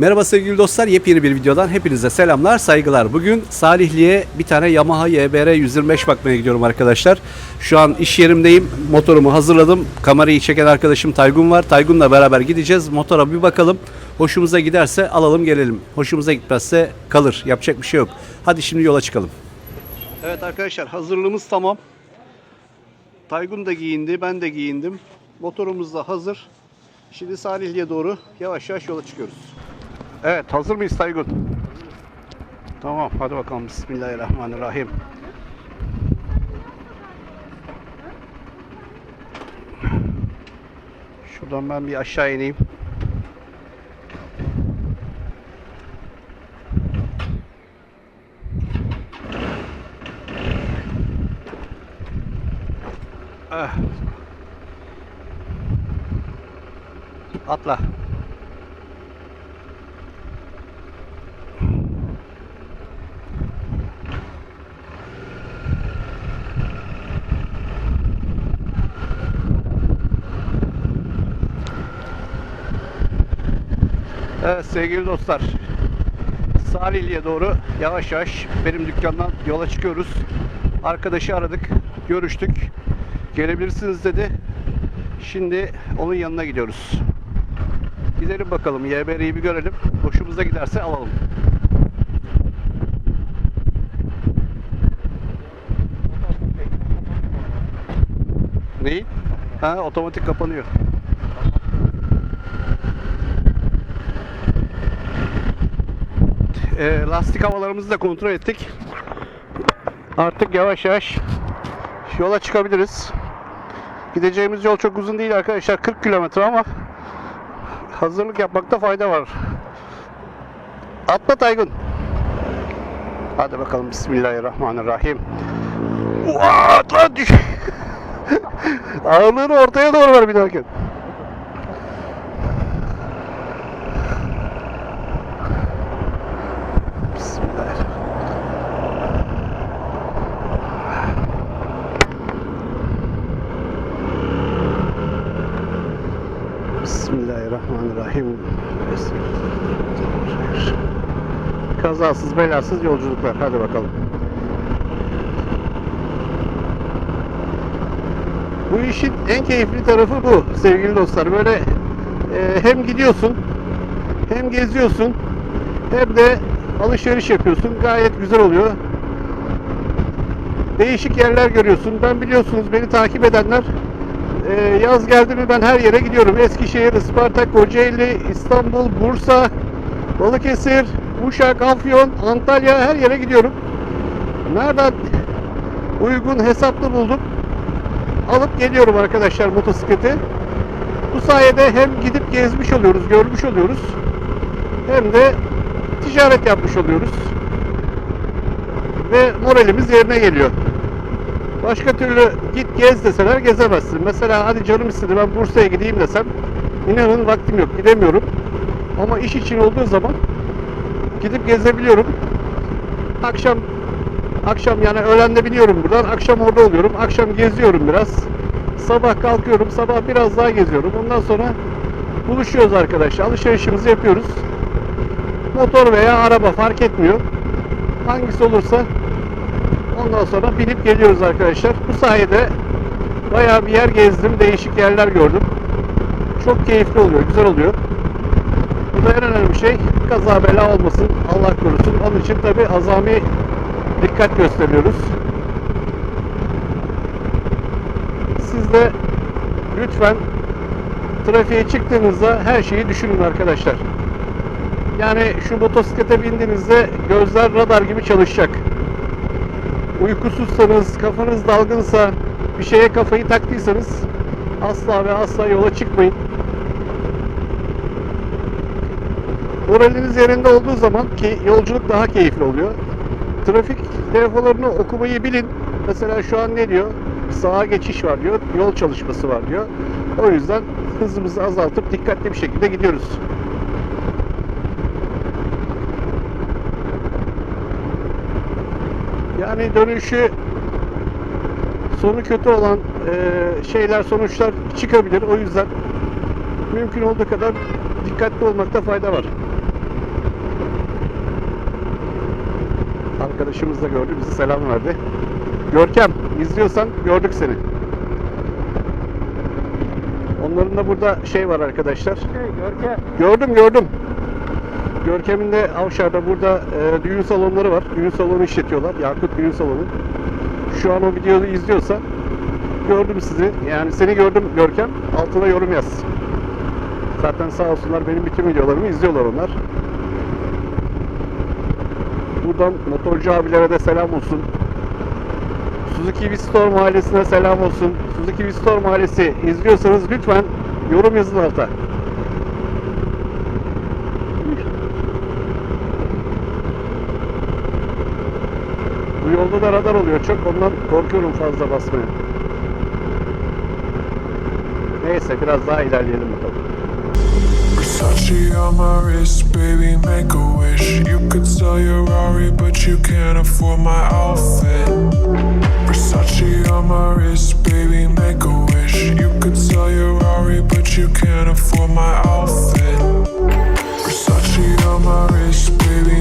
Merhaba sevgili dostlar, yepyeni bir videodan hepinize selamlar, saygılar. Bugün Salihli'ye bir tane Yamaha YBR 125 bakmaya gidiyorum arkadaşlar. Şu an iş yerimdeyim, motorumu hazırladım. Kamerayı çeken arkadaşım Taygun var. Taygun'la beraber gideceğiz, motora bir bakalım. Hoşumuza giderse alalım gelelim. Hoşumuza gitmezse kalır, yapacak bir şey yok. Hadi şimdi yola çıkalım. Evet arkadaşlar, hazırlığımız tamam. Taygun da giyindi, ben de giyindim. Motorumuz da hazır. Şimdi Salihli'ye doğru yavaş yavaş yola çıkıyoruz. Evet, hazır mıyız Taygun? Tamam, hadi bakalım. Bismillahirrahmanirrahim. Şuradan ben bir aşağı ineyim. Ah. Atla. Evet sevgili dostlar. Salihli'ye doğru yavaş yavaş benim dükkandan yola çıkıyoruz. Arkadaşı aradık, görüştük. Gelebilirsiniz dedi. Şimdi onun yanına gidiyoruz. Gidelim bakalım YBR'yi bir görelim. Hoşumuza giderse alalım. Neyi? Ha otomatik kapanıyor. E, lastik havalarımızı da kontrol ettik. Artık yavaş yavaş yola çıkabiliriz. Gideceğimiz yol çok uzun değil arkadaşlar. 40 kilometre ama hazırlık yapmakta fayda var. Atla Taygun. Hadi bakalım Bismillahirrahmanirrahim. What lan düş. Ağırlığını ortaya doğru ver bir dahaki. Bismillahirrahmanirrahim. Bismillahirrahmanirrahim. Kazasız belasız yolculuklar. Hadi bakalım. Bu işin en keyifli tarafı bu sevgili dostlar. Böyle e, hem gidiyorsun hem geziyorsun hem de alışveriş yapıyorsun. Gayet güzel oluyor. Değişik yerler görüyorsun. Ben biliyorsunuz beni takip edenler ee, yaz geldi mi ben her yere gidiyorum. Eskişehir, Isparta, Kocaeli, İstanbul, Bursa, Balıkesir, Uşak, Afyon, Antalya her yere gidiyorum. Nereden uygun hesaplı buldum. Alıp geliyorum arkadaşlar motosikleti. Bu sayede hem gidip gezmiş oluyoruz, görmüş oluyoruz. Hem de ticaret yapmış oluyoruz. Ve moralimiz yerine geliyor. Başka türlü git gez deseler gezemezsin. Mesela hadi canım istedi ben Bursa'ya gideyim desem inanın vaktim yok gidemiyorum. Ama iş için olduğu zaman gidip gezebiliyorum. Akşam akşam yani öğlende biniyorum buradan. Akşam orada oluyorum. Akşam geziyorum biraz. Sabah kalkıyorum. Sabah biraz daha geziyorum. Ondan sonra buluşuyoruz arkadaşlar. Alışverişimizi yapıyoruz. Motor veya araba fark etmiyor. Hangisi olursa Ondan sonra binip geliyoruz arkadaşlar. Bu sayede bayağı bir yer gezdim. Değişik yerler gördüm. Çok keyifli oluyor. Güzel oluyor. Bu da en önemli şey kaza bela olmasın. Allah korusun. Onun için tabi azami dikkat gösteriyoruz. Siz de lütfen trafiğe çıktığınızda her şeyi düşünün arkadaşlar. Yani şu motosiklete bindiğinizde gözler radar gibi çalışacak uykusuzsanız, kafanız dalgınsa, bir şeye kafayı taktıysanız asla ve asla yola çıkmayın. Moraliniz yerinde olduğu zaman ki yolculuk daha keyifli oluyor. Trafik telefonlarını okumayı bilin. Mesela şu an ne diyor? Sağa geçiş var diyor. Yol çalışması var diyor. O yüzden hızımızı azaltıp dikkatli bir şekilde gidiyoruz. Yani dönüşü sonu kötü olan e, şeyler, sonuçlar çıkabilir. O yüzden mümkün olduğu kadar dikkatli olmakta fayda var. Arkadaşımız da gördü, bizi selam verdi. Görkem, izliyorsan gördük seni. Onların da burada şey var arkadaşlar. Şey, Görkem. Gördüm, gördüm. Görkem'in de Avşar'da burada e, düğün salonları var. Düğün salonu işletiyorlar. Yakut Düğün Salonu. Şu an o videoyu izliyorsa gördüm sizi. Yani seni gördüm Görkem. Altına yorum yaz. Zaten sağ olsunlar benim bütün videolarımı izliyorlar onlar. Buradan motorcu abilere de selam olsun. Suzuki Vistor Mahallesi'ne selam olsun. Suzuki Vistor Mahallesi izliyorsanız lütfen yorum yazın alta. Bu yolda da radar oluyor çok ondan korkuyorum fazla basmaya. Neyse biraz daha ilerleyelim bakalım. Versace on my wrist, baby, make a wish. You could sell your Rari, but you can't afford my outfit. Versace on my wrist, baby, make a wish. You could sell your Rari, but you can't afford my outfit. Versace on my wrist, baby,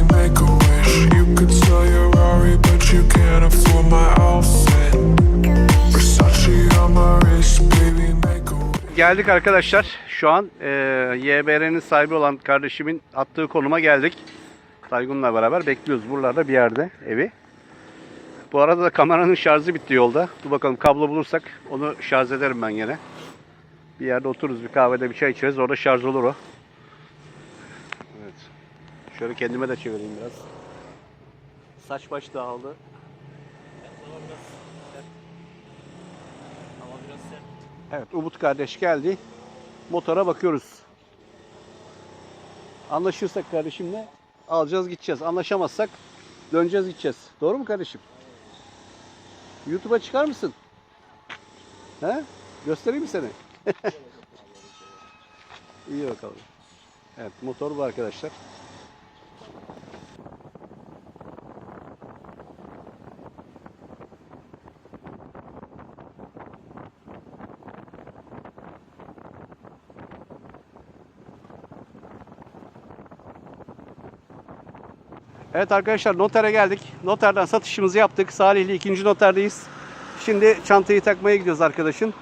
Geldik arkadaşlar. Şu an e, YBR'nin sahibi olan kardeşimin attığı konuma geldik. Taygun'la beraber bekliyoruz buralarda bir yerde evi. Bu arada da kameranın şarjı bitti yolda. Dur bakalım kablo bulursak onu şarj ederim ben yine. Bir yerde otururuz bir kahvede bir çay içeriz orada şarj olur o. Evet. Şöyle kendime de çevireyim biraz. Saç baş dağıldı. Evet Umut kardeş geldi. Motora bakıyoruz. Anlaşırsak kardeşimle alacağız gideceğiz. Anlaşamazsak döneceğiz gideceğiz. Doğru mu kardeşim? YouTube'a çıkar mısın? He? Göstereyim mi seni? İyi bakalım. Evet motor bu arkadaşlar. Evet arkadaşlar notere geldik. Noterden satışımızı yaptık. Salihli ikinci noterdeyiz. Şimdi çantayı takmaya gidiyoruz arkadaşın.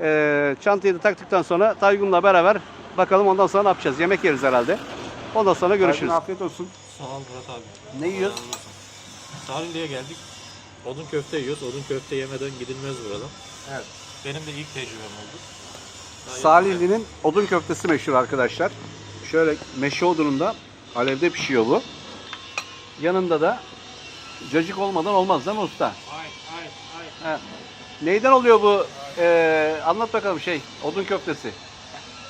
Ee, çantayı da taktıktan sonra Taygun'la beraber bakalım ondan sonra ne yapacağız. Yemek yeriz herhalde. Ondan sonra görüşürüz. afiyet olsun. Sağ ol Murat abi. Ne yiyoruz? Salihli'ye geldik. Odun köfte yiyoruz. Odun köfte yemeden gidilmez buradan. Evet. Benim de ilk tecrübem oldu. Daha Salihli'nin odun köftesi meşhur arkadaşlar. Şöyle meşe odununda alevde pişiyor bu. Yanında da cacık olmadan olmaz değil mi usta? Ay ay ay. He. Neyden oluyor bu? Ee, anlat bakalım şey, odun köftesi.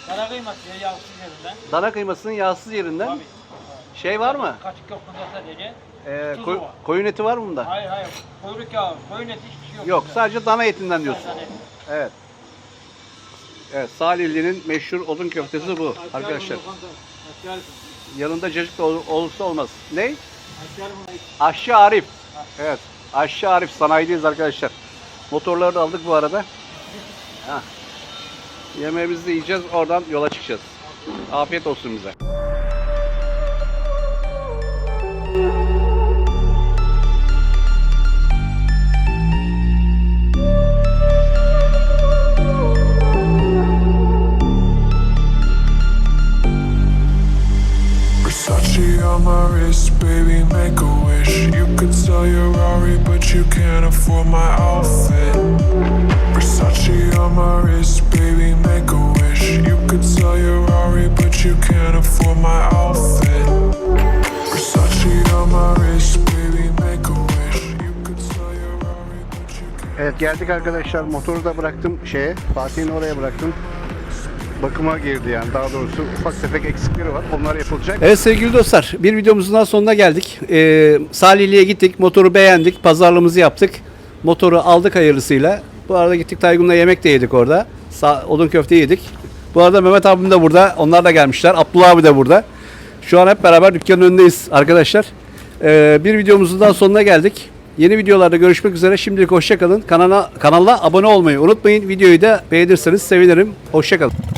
Kara kıyması ya yağsız yerinden. Dana kıymasının yağsız yerinden. Tabii. Şey var mı? Kaçık yok bunda sadece. Ee, koy- var. koyun eti var mı bunda? Hayır hayır. Kuyruk yağı, koyun eti hiçbir şey yok. Yok, bunda. sadece dana etinden diyorsun. Sadece- Evet. Evet, Salihli'nin meşhur odun köftesi bu arkadaşlar. Yanında cacık da ol- olursa olmaz. Ne? Aşçı Arif. Evet. Aşçı Arif sanayideyiz arkadaşlar. Motorları da aldık bu arada. Yemeğimizi de yiyeceğiz. Oradan yola çıkacağız. Afiyet olsun bize. Make a wish. You could sell your Rari, but you can't afford my outfit. Versace on my wrist, baby, make a wish. You could sell your Rari, but you can't afford my outfit. Versace on my wrist, baby, make a wish. You could sell your Rari, but you can't. Evet geldik arkadaşlar. Motoru da bıraktım şeye. Fatih'in oraya bıraktım. Bakıma girdi yani. Daha doğrusu ufak tefek eksikleri var. Onlar yapılacak. Evet sevgili dostlar. Bir videomuzun daha sonuna geldik. Ee, Salihli'ye gittik. Motoru beğendik. Pazarlığımızı yaptık. Motoru aldık hayırlısıyla. Bu arada gittik Taygun'la yemek de yedik orada. Sa- odun köfte yedik. Bu arada Mehmet abim de burada. Onlar da gelmişler. Abdullah abi de burada. Şu an hep beraber dükkanın önündeyiz arkadaşlar. Ee, bir videomuzun daha sonuna geldik. Yeni videolarda görüşmek üzere. Şimdilik hoşçakalın. Kanala, kanala abone olmayı unutmayın. Videoyu da beğenirseniz sevinirim. Hoşçakalın.